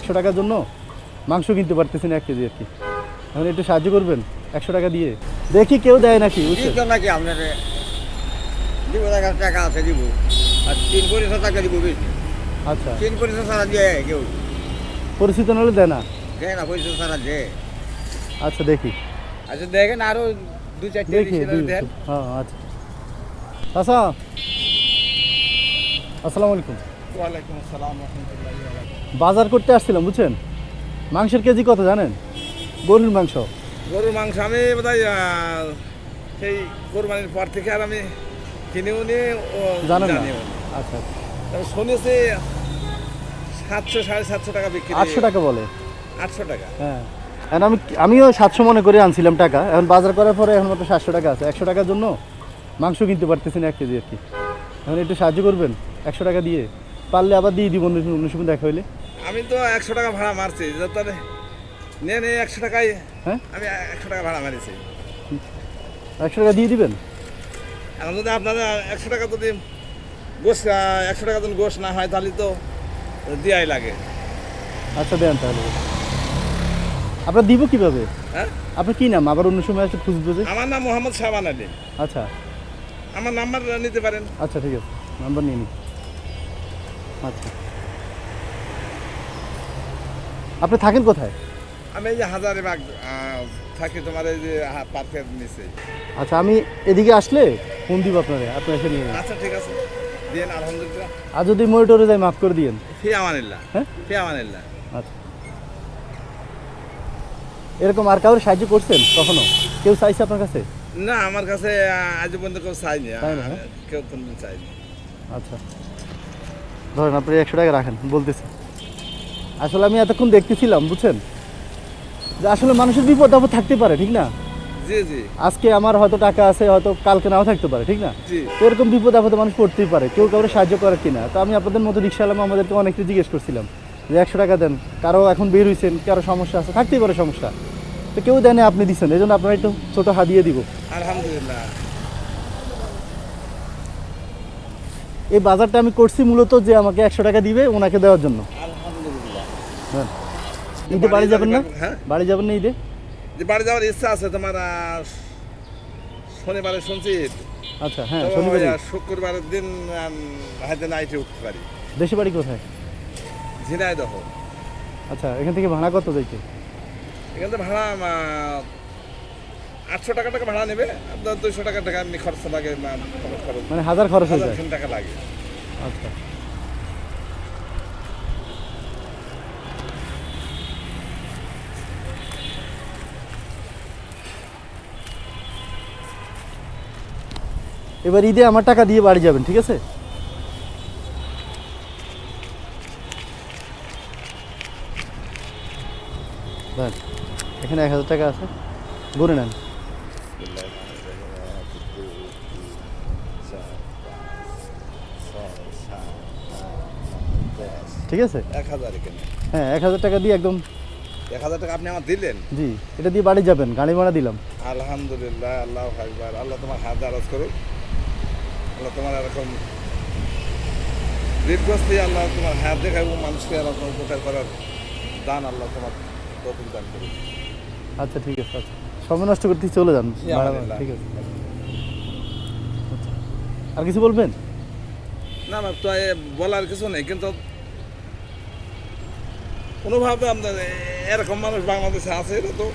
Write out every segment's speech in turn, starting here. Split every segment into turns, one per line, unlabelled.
একশো টাকার জন্য মাংস কিনতে পারতেছি না এক কেজি আর কি। এখন একটু সাহায্য করবেন একশো টাকা দিয়ে। দেখি কেউ দেয় নাকি
নাকি আপনার? দিব টাকা আছে দিব। আর তিন টাকা দিব বেশি?
আচ্ছা।
তিন দেয় কেউ।
পরিচিত নাহলে দেয় না?
দেয় না দেয়।
আচ্ছা দেখি।
আচ্ছা দেখেন আরও দু চারটে
দেখি।
দেন।
হ্যাঁ আচ্ছা। আচ্ছা। আসসালামু আলাইকুম।
ওয়ালাইকুম আসসালাম
বাজার করতে আসছিলাম বুঝছেন? মাংসের কেজি কত জানেন? গরুর মাংস।
গরুর মাংস আমি বোধহয় সেই কোরবানির পর থেকে আর আমি কিনেও নিয়ে
জানেন না?
জানিও
আচ্ছা
শুনেছি সাতশো সাড়ে সাতশো টাকা বিক্রি
আটশো টাকা বলে?
আটশো টাকা।
হ্যাঁ। এখন আমি আমিও সাতশো মনে করে আনছিলাম টাকা। এখন বাজার করার পরে এখন মাত্র সাতশো টাকা আছে। একশো টাকার জন্য মাংস কিনতে পারতেছি না এক কেজি আর কি। এখন একটু সাহায্য করবেন? একশো টাকা দিয়ে। পারলে আবার দিয়ে দিব অন্য সময়- দেখা হইলে।
আমি তো একশো টাকা ভাড়া মারছি তাহলে নে নে একশো টাকায়
হ্যাঁ?
আমি একশো টাকা ভাড়া মারিছি।
একশো টাকা দিয়ে দিবেন?
এখন যদি আপনারা একশো টাকা যদি গোস একশো টাকা যদি গোস না হয় তাহলে তো দেওয়াই লাগে।
আচ্ছা দেন তাহলে। আপনার দিব কীভাবে?
হ্যাঁ?
আপনার কি নাম? আবার অন্য সময় এসে খুঁজবো যে।
আমার নাম মোহাম্মদ শাহবান আলী।
আচ্ছা।
আমার নাম্বার নিতে পারেন।
আচ্ছা ঠিক আছে। নাম্বার নিয়ে নিই। আচ্ছা। আপনি থাকেন কোথায়?
আমি এই যে হাজারিবাগ আহ, থাকি তোমার এই যে পার্কের নিচে।
আচ্ছা আমি এদিকে আসলে ফোন দিব আপনারে আপনি এসে নিয়ে
আচ্ছা ঠিক আছে। দিন আলহামদুলিল্লাহ।
আর যদি মনিটরে যাই মাফ করে দিয়েন।
ফি আমানিল্লাহ।
হ্যাঁ?
ফি আমানিল্লাহ।
আচ্ছা। এরকম আর কাউর সাহায্য করছেন কখনো? কেউ চাইছে আপনার কাছে?
না আমার কাছে আজ পর্যন্ত কেউ চাইনি।
হ্যাঁ?
কেউ কোনদিন চাইনি।
আচ্ছা। ধরেন আপনি একশো টাকা রাখেন বলতেছি। আসলে আমি এতক্ষণ দেখতেছিলাম বুঝছেন? যে আসলে মানুষের বিপদ আপদ থাকতে পারে ঠিক না?
জি জি।
আজকে আমার হয়তো টাকা আছে হয়তো কালকে নাও থাকতে পারে ঠিক না? এরকম বিপদ আপদে মানুষ পড়তেই পারে কেউ কাউকে সাহায্য করে কিনা? তো আমি আপনাদের মতো রিক্সাওয়ালাম আমাদেরকে অনেকটা জিজ্ঞেস করছিলাম যে একশো টাকা দেন কারও এখন বের হয়েছেন কারও সমস্যা আছে থাকতেই পারে সমস্যা। তো কেউ দেনে আপনি দিচ্ছেন এই জন্য আপনার একটু ছোটো হাদিয়ে দিব।
আলহামদুলিল্লাহ।
এই বাজারটা আমি করছি মূলত যে আমাকে একশো টাকা দিবে ওনাকে দেওয়ার জন্য। হ্যাঁ। ঈদে বাড়ি যাবেন না?
হ্যাঁ?
বাড়ি যাবেন না ঈদে?
যে বাড়ি যাওয়ার ইচ্ছা আছে তোমার শনিবারে শুনছি।
আচ্ছা হ্যাঁ শনিবার
শুক্রবারের দিন হাতে নাইটে উঠতে পারি।
দেশে বাড়ি কোথায়?
ঝিনাইদহ।
আচ্ছা এখান থেকে ভাড়া কত যাইতে?
এখান থেকে ভাড়া আটশো টাকা টাকা ভাড়া নেবে আর দুইশো টাকা টাকা এমনি খরচ লাগে খরচ
মানে হাজার খরচ হয়ে যায়?
টাকা লাগে।
আচ্ছা। এবার ঈদে আমার টাকা দিয়ে বাড়ি যাবেন ঠিক আছে? এখানে এক হাজার টাকা আছে গুনে নেন। ঠিক আছে?
এক হাজার
হ্যাঁ এক হাজার টাকা দিয়ে একদম
এক হাজার টাকা আপনি আমার দিলেন?
জি এটা দিয়ে বাড়ি যাবেন গাড়ি ভাড়া দিলাম।
আলহামদুলিল্লাহ আল্লাহ আকবার। আল্লাহ তোমার হাত দারাজ করুক। আল্লাহ তোমার এরকম রিকোয়েস্টে আল্লাহ তোমার হাত দেখাবো মানুষকে এরকম উপকার করার দান আল্লাহ তোমার তৌফিক দান করুক।
আচ্ছা ঠিক আছে আচ্ছা। সময় নষ্ট করতে চলে যান। ঠিক আছে। আচ্ছা। আর কিছু বলবেন?
না না তো বলার কিছু নেই কিন্তু কোনোভাবে আপনার এরকম মানুষ বাংলাদেশে আছে এটা তো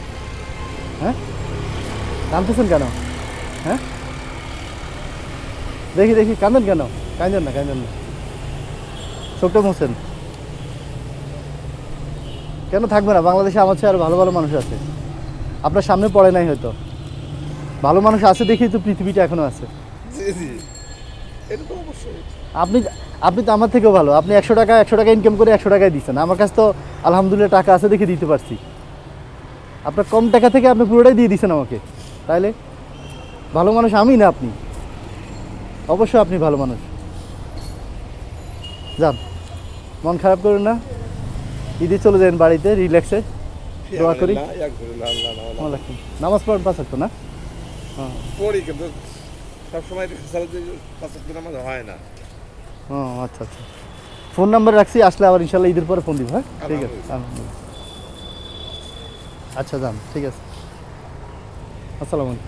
হ্যাঁ? কাঁদতেছেন কেন? হ্যাঁ? দেখি দেখি কাঁদেন কেন? কাঁদেন না কাঁদেন না। চোখটা মুছেন। কেন থাকবে না? বাংলাদেশে আমার চেয়ে আরও ভালো ভালো মানুষ আছে। আপনার সামনে পড়ে নাই হয়তো। ভালো মানুষ আছে দেখেই তো পৃথিবীটা এখনও আছে।
জি জি। এটা তো অবশ্যই।
আপনি আপনি তো আমার থেকেও ভালো। আপনি একশো টাকা একশো টাকা ইনকাম করে একশো টাকায় দিচ্ছেন। আমার কাছে তো আলহামদুলিল্লাহ টাকা আছে দেখে দিতে পারছি। আপনার কম টাকা থেকে আপনি পুরোটাই দিয়ে দিচ্ছেন আমাকে। তাইলে ভালো মানুষ আমি না আপনি? অবশ্যই আপনি ভালো মানুষ। যান। মন খারাপ করুন না। ঈদে চলে যান বাড়িতে রিল্যাক্সে দোয়া করি। নামাজ পড়েন পাঁচ না? হ্যাঁ
পড়ি কিন্তু সবসময় হয় না।
ও আচ্ছা আচ্ছা। ফোন নাম্বার রাখছি আসলে আবার ইনশাল্লাহ ঈদের পরে ফোন দিব হ্যাঁ? ঠিক আছে আলহামদুলিল্লাহ। আচ্ছা যান ঠিক আছে। আসসালামু আলাইকুম।